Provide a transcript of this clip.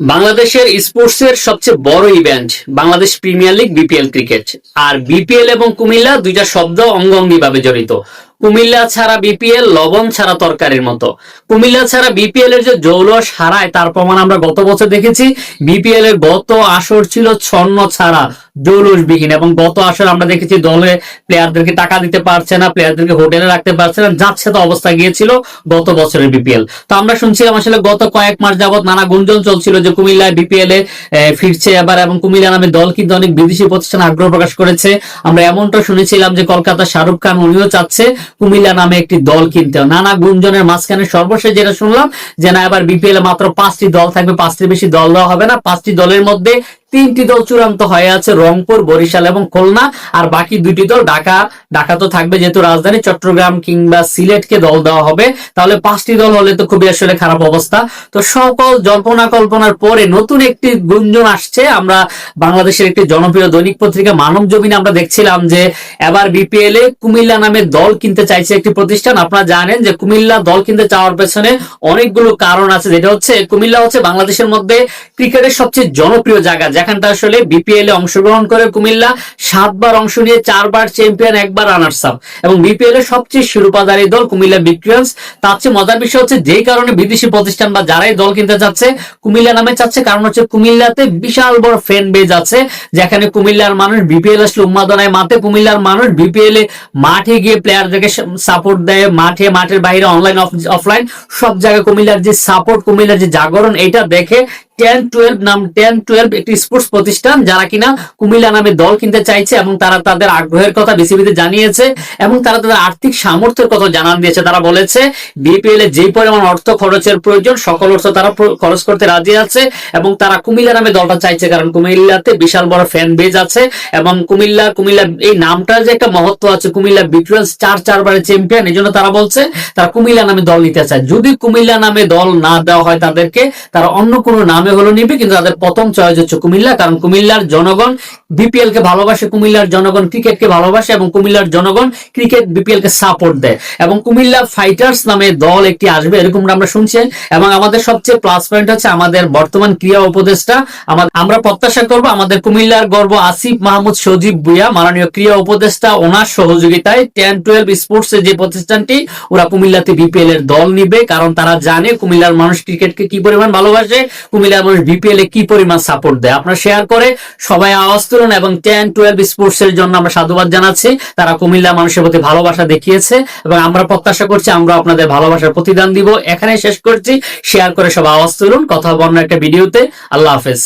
বাংলাদেশের স্পোর্টসের সবচেয়ে বড় event Bangladesh premier league BPL cricket আর বিপিএল এবং কুমিল্লা দুইটা শব্দ অঙ্গাঙ্গিভাবে জড়িত। কুমিল্লা ছাড়া বিপিএল লবণ ছাড়া তরকারির মতো। কুমিল্লা ছাড়া বিপিএল এর যে জৌলস হারায় তার প্রমাণ আমরা গত বছর দেখেছি। বিপিএল এর গত আসর ছিল ছন্ন ছাড়া জৌলসবিহীন এবং গত আসর আমরা দেখেছি দলে প্লেয়ারদেরকে টাকা দিতে পারছে না প্লেয়ারদেরকে হোটেলে রাখতে পারছে না, যাচ্ছে তো অবস্থা গিয়েছিল গত বছরের বিপিএল তো আমরা শুনছিলাম আসলে গত কয়েক মাস যাবত নানা গুঞ্জন চলছিল যে কুমিল্লায় বিপিএল এ ফিরছে এবার এবং কুমিল্লা নামে দল কিন্তু অনেক বিদেশি প্রতিষ্ঠান আগ্রহ প্রকাশ করেছে। আমরা এমনটা শুনেছিলাম যে কলকাতা শাহরুখ খান, উনিও চাচ্ছে কুমিল্লা নামে একটি দল কিনতে নানা গুঞ্জনের মাঝখানে সর্বশেষ যেটা শুনলাম যে না, এবার বিপিএল এ মাত্র পাঁচটি দল থাকবে, পাঁচটির বেশি দল দেওয়া হবে না। পাঁচটি দলের মধ্যে তিনটি দল চূড়ান্ত হয়ে আছে, রংপুর, বরিশাল এবং খুলনা। আর বাকি দুটি দল ঢাকা ঢাকা তো থাকবে যেহেতু রাজধানী, চট্টগ্রাম কিংবা সিলেটকে দল দেওয়া হবে। তাহলে পাঁচটি দল হলে তো খুবই আসলে খারাপ অবস্থা। তো সকল জল্পনা কল্পনার পরে নতুন একটি গুঞ্জন আসছে। আমরা বাংলাদেশের একটি জনপ্রিয় দৈনিক পত্রিকা মানব জমিনে আমরা দেখছিলাম যে এবার বিপিএল এ কুমিল্লা নামে দল কিনতে চাইছে একটি প্রতিষ্ঠান। আপনারা জানেন যে কুমিল্লা দল কিনতে চাওয়ার পেছনে অনেকগুলো কারণ আছে। যেটা হচ্ছে, কুমিল্লা হচ্ছে বাংলাদেশের মধ্যে ক্রিকেটের সবচেয়ে জনপ্রিয় জায়গা। যেখানটা আসলে বিপিএল এ অংশগ্রহণ করে কুমিল্লা, সাতবার অংশ নিয়ে চারবার চ্যাম্পিয়ন একবার রানার্স আপ এবং বিপিএল এর সবচেয়ে শিরোপাধারী দল কুমিল্লা বিক্রিয়ান্স তার চেয়ে মজার বিষয় হচ্ছে যেই কারণে বিদেশি প্রতিষ্ঠান বা যারাই দল কিনতে চাচ্ছে, কুমিল্লা নামে চাচ্ছে, কারণ হচ্ছে কুমিল্লাতে বিশাল বড় ফ্যান বেজ আছে। যেখানে কুমিল্লার মানুষ বিপিএল আসলে উন্মাদনায় মাতে। কুমিল্লার মানুষ বিপিএল এ মাঠে গিয়ে প্লেয়ারদেরকে সাপোর্ট দেয়, মাঠে, মাঠের বাইরে অনলাইন অফলাইন সব জায়গায় কুমিল্লার যে সাপোর্ট কুমিল্লার যে জাগরণ, এটা দেখে টেন টুয়েলভ নাম টেন টুয়েলভ একটি স্পোর্টস প্রতিষ্ঠান যারা কিনা কুমিল্লা নামে দল কিনতে চাইছে এবং তারা তাদের আগ্রহের কথা বিসিবিতে জানিয়েছে এবং তারা তাদের আর্থিক সামর্থ্যের কথা জানান দিয়েছে। তারা বলেছে বিপিএল এ যে পরিমাণ অর্থ খরচের প্রয়োজন, সকল অর্থ তারা খরচ করতে রাজি আছে এবং তারা কুমিল্লা নামে দলটা চাইছে কারণ কুমিল্লাতে বিশাল বড় ফ্যান বেজ আছে এবং কুমিল্লা কুমিল্লা এই নামটার যে একটা মহত্ব আছে, কুমিল্লা বিটুয়েন্স চার চারবারের চ্যাম্পিয়ন এই জন্য তারা বলছে তারা কুমিল্লা নামে দল নিতে চায়। যদি কুমিল্লা নামে দল না দেওয়া হয় তাদেরকে, তারা অন্য কোনো নামে হলো নিবে, কিন্তু তাদের প্রথম চয়েস হচ্ছে কুমিল্লা, কারণ কুমিল্লার জনগণ বিপিএল কে ভালোবাসে, কুমিল্লার জনগণ ক্রিকেটকে ভালোবাসে এবং কুমিল্লার জনগণ ক্রিকেট বিপিএল কে সাপোর্ট দেয়। এবং কুমিল্লা ফাইটার্স নামে দল একটি আসবে, এরকমটা আমরা শুনছি। এবং আমাদের সবচেয়ে প্লাস পয়েন্ট হচ্ছে আমাদের বর্তমান ক্রিয়া উপদেষ্টা। আমরা প্রত্যাশা করব আমাদের কুমিল্লার গর্ব আসিফ মাহমুদ সজীব বুয়া মাননীয় ক্রিয়া উপদেষ্টা, ওনার সহযোগিতায় টেন টুয়েলভ স্পোর্টস যে প্রতিষ্ঠানটি, ওরা কুমিল্লাতে বিপিএল এর দল নিবে, কারণ তারা জানে কুমিল্লার মানুষ ক্রিকেটকে কি পরিমাণ ভালোবাসে কুমিল্লার মানুষ বিপিএল এ কি পরিমাণ সাপোর্ট দেয়? আপনারা শেয়ার করে সবাই আওয়াজ তুলুন এবং টেন টুয়েলভ স্পোর্টস এর জন্য আমরা সাধুবাদ জানাচ্ছি। তারা কুমিল্লা মানুষের প্রতি ভালোবাসা দেখিয়েছে এবং আমরা প্রত্যাশা করছি আমরা আপনাদের ভালোবাসার প্রতিদান দিব। এখানে শেষ করছি। শেয়ার করে সব আওয়াজ তুলুন। কথা বন্য একটা ভিডিওতে আল্লাহ হাফেজ।